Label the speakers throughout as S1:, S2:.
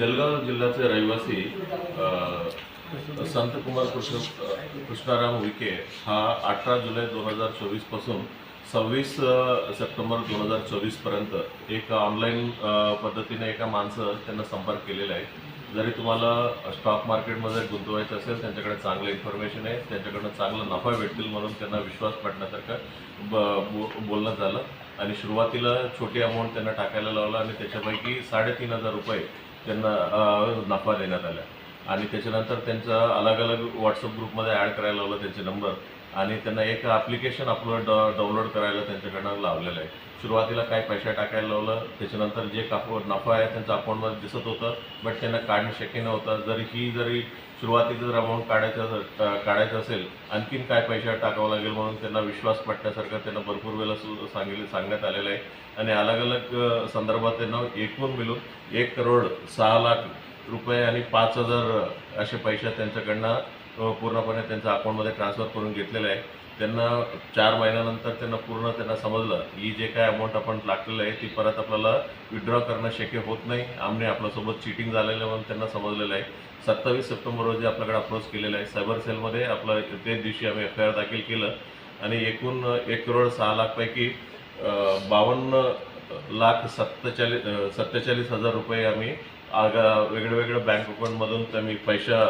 S1: जलगाव जिल्ह्याचे रहिवासी संत संतकुमार कृष्ण कृष्णाराम विखे हा अठरा जुलै दोन हजार चोवीसपासून सव्वीस सप्टेंबर दोन हजार चोवीसपर्यंत एक ऑनलाईन पद्धतीने एका माणसं त्यांना संपर्क केलेला आहे. जरी तुम्हाला स्टॉक मार्केटमध्ये गुंतवायचं असेल त्यांच्याकडे चांगलं इन्फॉर्मेशन आहे त्यांच्याकडनं चांगला नफा भेटतील म्हणून त्यांना विश्वास पडण्यासारखं ब बोलणं झालं. आणि सुरुवातीला छोटी अमाऊंट त्यांना टाकायला लावलं आणि त्याच्यापैकी साडेतीन हजार रुपये त्यांना अ, नफा देण्यात आला आणि त्याच्यानंतर त्यांचा अलग अलग व्हॉट्सअप ग्रुपमध्ये ॲड करायला लावलं त्यांचे नंबर. आणि त्यांना एक ॲप्लिकेशन अपलोड डाउनलोड करायला त्यांच्याकडनं लावलेलं आहे. सुरुवातीला काही पैसा टाकायला लावलं. त्याच्यानंतर जे कापू नफा आहे त्यांच्या अकाउंटमध्ये दिसत होतं बट त्यांना काढणं शक्य नव्हतं. जरी ही जरी सुरुवातीचं जर अमाऊंट काढायचं काढायचं असेल आणखीन काय पैसा टाकावं लागेल म्हणून त्यांना विश्वास पटण्यासारखं त्यांना भरपूर वेळेला सु सांगितले सांगण्यात आलेलं आहे. आणि अलग अलग संदर्भात त्यांना एकूण मिळून एक करोड सहा लाख रुपये आणि पाच हजार असे पैसे त्यांच्याकडनं पूर्णपणे त्यांच्या अकाउंटमध्ये ट्रान्सफर करून घेतलेलं आहे. त्यांना चार महिन्यानंतर त्यांना पूर्ण त्यांना समजलं ही जे काय अमाऊंट आपण लागलेलं आहे ती परत आपल्याला विड्रॉ करणं शक्य होत नाही. आमने आपल्यासोबत चिटिंग झालेलं म्हणून त्यांना समजलेलं आहे. सत्तावीस सप्टेंबर रोजी आपल्याकडे अप्रोच केलेलं आहे. सायबर सेलमध्ये आपलं ते दिवशी आम्ही एफ आय आर दाखल केलं आणि एकूण एक करोड सहा लाखपैकी बावन्न लाख सत्तेचाळीस सत्तेचाळीस हजार रुपये आम्ही आगा वेगळ्या वेगळ्या बँक अकाउंटमधून त्यांनी पैसा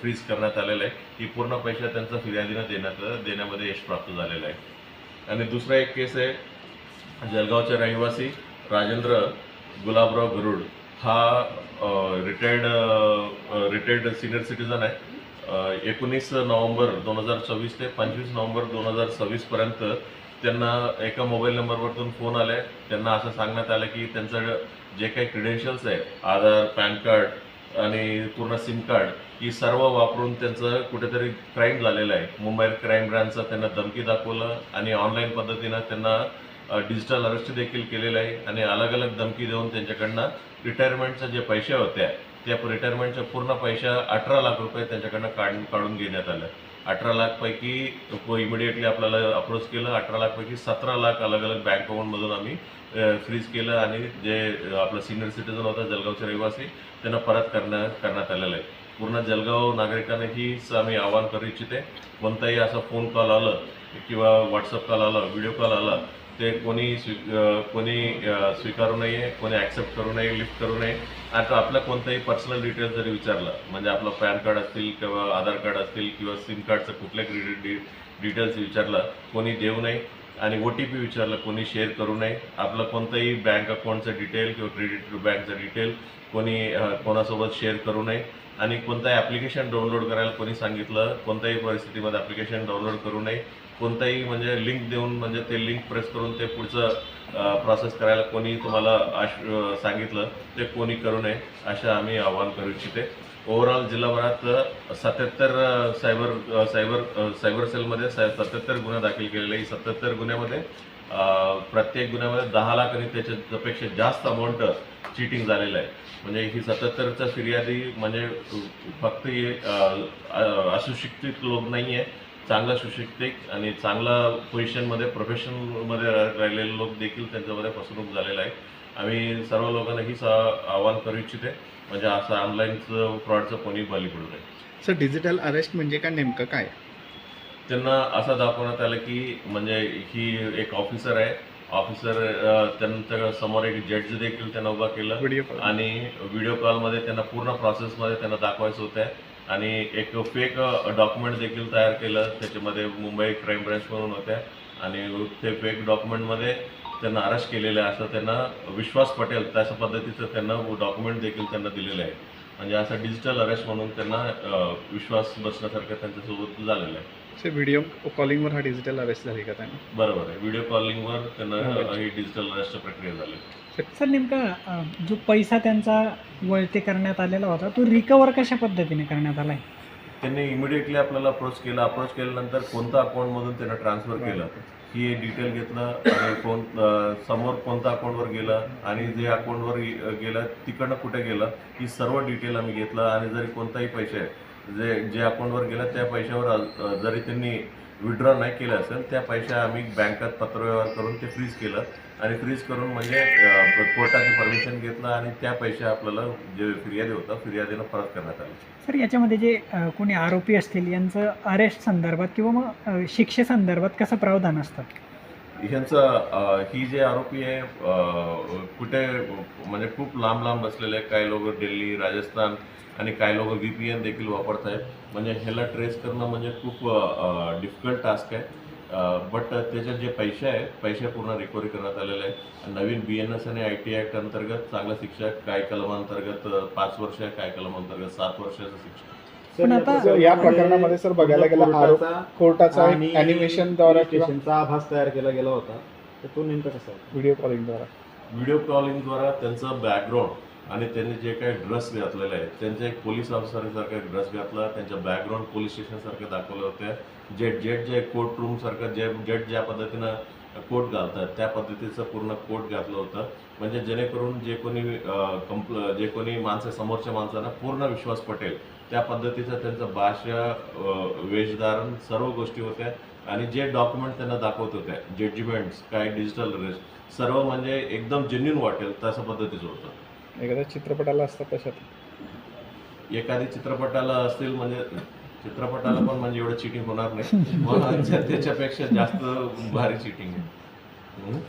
S1: फ्रीज करण्यात आलेला आहे. ही पूर्ण पैसा त्यांचा फिर्यादीनं देण्यात देण्यामध्ये यश प्राप्त झालेलं आहे. आणि दुसरा एक केस आहे जळगावचे रहिवासी राजेंद्र गुलाबराव गरुड. हा रिटायर्ड रिटायर्ड सिनियर सिटीजन आहे. एकोणीस नोव्हेंबर दोन हजार चोवीस ते पंचवीस नोव्हेंबर दोन हजार सव्वीसपर्यंत त्यांना एका मोबाईल नंबरवरतून फोन आले. त्यांना असं सांगण्यात आलं की त्यांचं जे काही क्रिडेन्शियल्स आहे आधार पॅन कार्ड आणि पूर्ण सिम कार्ड ही सर्व वापरून त्यांचं कुठेतरी क्राईम झालेलं आहे. मुंबई क्राईम ब्रँचचं त्यांना धमकी दाखवलं आणि ऑनलाईन पद्धतीनं त्यांना डिजिटल अरेस्ट देखील केलेलं आहे आणि अलग अलग धमकी देऊन त्यांच्याकडनं रिटायरमेंटचं जे पैसे होते त्या रिटायरमेंटच्या पूर्ण पैशा अठरा लाख रुपये त्यांच्याकडनं काढून काढून घेण्यात आलं. अठरा लाखपैकी इमिडिएटली आपल्याला अप्रोच केलं. अठरा लाखपैकी सतरा लाख अलग अलग बँक अकाउंटमधून आम्ही फ्रीज केलं आणि जे आपलं सिनियर सिटीजन होता जळगावचे रहिवासी त्यांना परत करण्या करण्यात आलेलं आहे. पूर्ण जळगाव नागरिकांना हीच आम्ही आवाहन करू इच्छिते. कोणताही असा फोन कॉल आलं किंवा व्हॉट्सअप कॉल आला व्हिडिओ कॉल आला ते कोणी स्वी कोणी स्वीकारू नये कोणी ॲक्सेप्ट करू नये लिफ्ट करू नये. आता आपलं कोणतंही पर्सनल डिटेल्स जरी विचारलं म्हणजे आपलं पॅन कार्ड असतील किंवा आधार कार्ड असतील किंवा सिम कार्डचं कुठल्या डि डिटेल्स विचारलं कोणी देऊ नये. आणि ओ टी पी विचारलं कोणी शेअर करू नये. आपलं कोणतंही बँक अकाउंटचं डिटेल किंवा क्रेडिट बँकचं डिटेल कोणी कोणासोबत शेअर करू नये. आणि कोणताही ॲप्लिकेशन डाउनलोड करायला कोणी सांगितलं कोणत्याही परिस्थितीमध्ये ॲप्लिकेशन डाउनलोड करू नये. कोणताही म्हणजे लिंक देऊन म्हणजे ते लिंक प्रेस करून ते पुढचं प्रोसेस करायला कोणी तुम्हाला आश सांगितलं ते कोणी करू नये असं आम्ही आवाहन करू इच्छिते. ओव्हरऑल जिल्हाभरात सत्याहत्तर सायबर सायबर सायबर सेलमध्ये सत्याहत्तर गुन्हा दाखल केलेले. सत्याहत्तर गुन्ह्यामध्ये प्रत्येक गुन्ह्यामध्ये दहा लाख आणि त्याच्यापेक्षा जास्त अमाऊंट चिटिंग झालेलं आहे. म्हणजे ही सत्याहत्तरचा फिर्यादी म्हणजे फक्त हे, असुशिक्षित लोक नाही आहे. चांगला सुशिक्षित आणि चांगला पोझिशनमध्ये प्रोफेशनमध्ये राहिलेले लोक देखील त्यांच्यामध्ये फसवणूक झालेला आहे. आम्ही सर्व लोकांना हीच आ- आवाहन करू इच्छिते. म्हणजे असं ऑनलाईनचं फ्रॉडचं कोणी बली पडू नये.
S2: सर डिजिटल अरेस्ट म्हणजे काय नेमकं काय?
S1: त्यांना असं दाखवण्यात आलं की म्हणजे ही एक ऑफिसर आहे. ऑफिसर त्यांच्यासमोर एक जड्ज देखील त्यांना उभा केलं. आणि व्हिडिओ कॉलमध्ये त्यांना पूर्ण प्रोसेसमध्ये त्यांना दाखवायचं होतं. आणि एक फेक डॉक्युमेंट देखील तयार केलं. त्याच्यामध्ये मुंबई क्राईम ब्रँच म्हणून होत्या आणि ते फेक डॉक्युमेंटमध्ये त्यांना अरेस्ट केलेलं आहे. असं त्यांना विश्वास पटेल तशा पद्धतीचं त्यांना डॉक्युमेंट देखील त्यांना दिलेलं आहे. म्हणजे असं डिजिटल अरेस्ट म्हणून त्यांना विश्वास बसण्यासारखं त्यांच्यासोबत झालेलं आहे.
S2: सर व्हिडिओ कॉलिंगवर हा डिजिटल अरेस्ट झाली का त्यांना?
S1: बरोबर आहे. व्हिडिओ कॉलिंगवर त्यांना
S2: हा.
S1: डिजिटल अरेस्ट प्रक्रिया झाली.
S3: सर नेमका अ, जो पैसा त्यांचा वळते करण्यात आलेला होता तो रिकवर कशा पद्धतीने करण्यात आलाय
S1: त्यांनी इमिडिएटली आपल्याला अप्रोच केलं. अप्रोच केल्यानंतर कोणत्या अकाउंटमधून त्यांना ट्रान्सफर केलं? ही डिटेल घेतलं आणि कोण अं, समोर कोणत्या अकाउंटवर गेलं आणि जे अकाउंटवर गेलं तिकडनं कुठे गेलं ही सर्व डिटेल आम्ही घेतलं. आणि जरी कोणताही पैसे जे जे अकाउंटवर गेलं त्या पैशावर जरी त्यांनी विड्रॉ नाही केलं असेल त्या पैसे आम्ही बँकात पत्रव्यवहार करून ते फ्रीज केलं. आणि फ्रीज करून म्हणजे कोर्टाची परमिशन घेतलं आणि त्या पैसे आपल्याला जे फिर्यादी होतं फिर्यादीनं परत करण्यात आले.
S3: सर याच्यामध्ये जे कोणी आरोपी असतील यांचं अरेस्ट संदर्भात किंवा मग शिक्षेसंदर्भात कसं प्रावधान असतं?
S1: ह्यांचं ही जे आरोपी आहे कुठे म्हणजे खूप लांब लांब बसलेले आहे काही लोक दिल्ली राजस्थान आणि काही लोक व्ही पी एन देखील वापरत आहेत म्हणजे ह्याला ट्रेस करणं म्हणजे खूप डिफिकल्ट टास्क आहे. बट त्याच्यात जे पैसे आहे पैसे पूर्ण रिकव्हरी करण्यात आलेले आहे नवीन बी एन एस आणि आय टी ॲक्ट अंतर्गत चांगलं शिक्षा काय कलमांतर्गत पाच वर्ष आहे काय कलमांतर्गत सात वर्षाचं शिक्षा.
S3: पण आता-
S2: या प्रकरणामध्ये सर बघायला गेलं आरोप
S4: कोर्टाचा आणि
S2: अॅनिमेशन द्वारा
S4: स्टेशनचा आभास तयार केला गेला होता. तर तो नेमका कसा होता?
S2: व्हिडिओ कॉलिंग द्वारा.
S1: व्हिडिओ कॉलिंगद्वारा त्यांचं बॅकग्राऊंड आणि त्यांनी जे काही ड्रेस घातलेले आहेत त्यांचे एक पोलीस ऑफिसरसारखं ड्रेस घातला त्यांचं बॅकग्राऊंड पोलीस स्टेशनसारखे दाखवले होते. जेट जेट जे कोर्ट रूमसारखं जे जेट ज्या पद्धतीनं कोट घालतात. त्या पद्धतीचं पूर्ण कोट घातलं होतं. म्हणजे जेणेकरून जे कोणी कंप्ल जे कोणी माणसं समोरच्या माणसांना पूर्ण विश्वास पटेल त्या पद्धतीचं त्यांचं भाषा वेशधारण सर्व गोष्टी होत्या. आणि जे डॉक्युमेंट त्यांना दाखवत होत्या जडजिमेंट्स काय डिजिटल रेस्ट सर्व म्हणजे एकदम जेन्युन वाटेल तशा पद्धतीचं होतं.
S2: एखाद्या चित्रपटाला असतात तशात?
S1: एखादी चित्रपटाला असतील म्हणजे चित्रपटाला पण म्हणजे एवढं चिटिंग होणार नाही. त्याच्यापेक्षा जास्त भारी चिटिंग आहे.